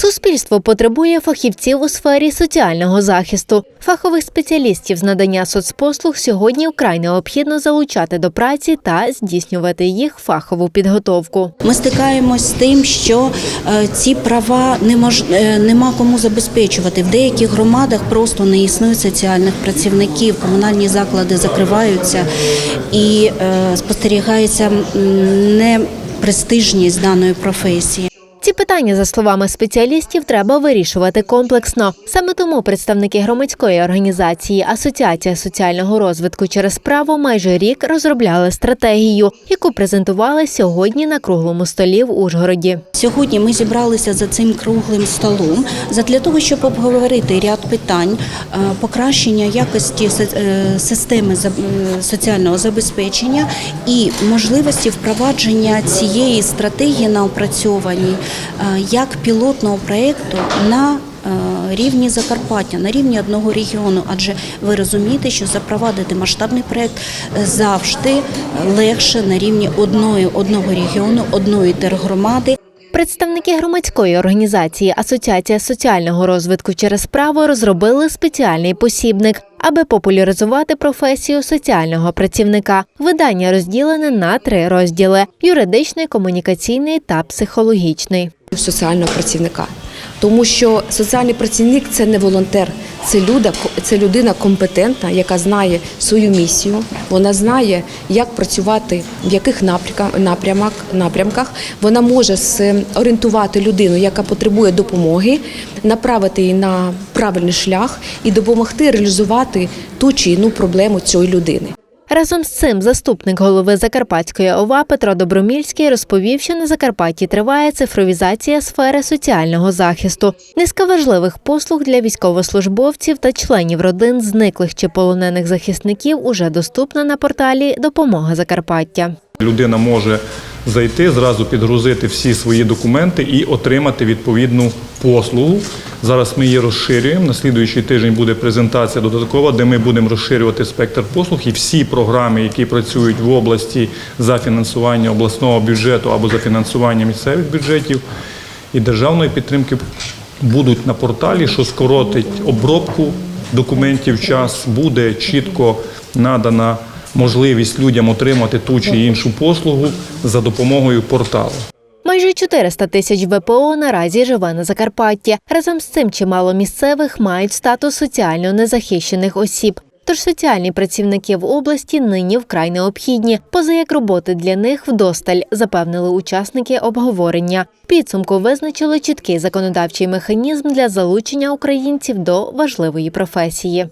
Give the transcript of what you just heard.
Суспільство потребує фахівців у сфері соціального захисту. Фахових спеціалістів з надання соцпослуг сьогодні вкрай необхідно залучати до праці та здійснювати їх фахову підготовку. Ми стикаємось з тим, що е, ці права не мож, е, нема кому забезпечувати. В деяких громадах просто не існує соціальних працівників, комунальні заклади закриваються і е, спостерігається м, непрестижність даної професії. Ці питання, за словами спеціалістів, треба вирішувати комплексно. Саме тому представники громадської організації Асоціація соціального розвитку через право майже рік розробляли стратегію, яку презентували сьогодні на круглому столі в Ужгороді. Сьогодні ми зібралися за цим круглим столом для того, щоб обговорити ряд питань е, покращення якості е, системи е, соціального забезпечення і можливості впровадження цієї стратегії на опрацьованій як пілотного проєкту на е, Рівні Закарпаття на рівні одного регіону, адже ви розумієте, що запровадити масштабний проект е, завжди легше на рівні одної одного регіону, одної тергромади. Представники громадської організації Асоціація соціального розвитку через право розробили спеціальний посібник, аби популяризувати професію соціального працівника. Видання розділене на три розділи: юридичний, комунікаційний та психологічний. соціального працівника. Тому що соціальний працівник це не волонтер, це люда, це людина компетентна, яка знає свою місію. Вона знає, як працювати, в яких напрямках, напрямках. Вона може орієнтувати людину, яка потребує допомоги, направити її на правильний шлях і допомогти реалізувати ту чи іншу проблему цієї людини. Разом з цим заступник голови Закарпатської ОВА Петро Добромільський розповів, що на Закарпатті триває цифровізація сфери соціального захисту, низка важливих послуг для військовослужбовців та членів родин зниклих чи полонених захисників уже доступна на порталі Допомога Закарпаття. Людина може зайти, зразу підгрузити всі свої документи і отримати відповідну послугу. Зараз ми її розширюємо. На слідуючий тиждень буде презентація додаткова, де ми будемо розширювати спектр послуг і всі програми, які працюють в області за фінансування обласного бюджету або за фінансування місцевих бюджетів і державної підтримки, будуть на порталі, що скоротить обробку документів час, буде чітко надана можливість людям отримати ту чи іншу послугу за допомогою порталу. Майже 400 тисяч ВПО наразі живе на Закарпатті. Разом з цим чимало місцевих мають статус соціально незахищених осіб. Тож соціальні працівники в області нині вкрай необхідні, поза як роботи для них вдосталь, запевнили учасники обговорення. Підсумку визначили чіткий законодавчий механізм для залучення українців до важливої професії.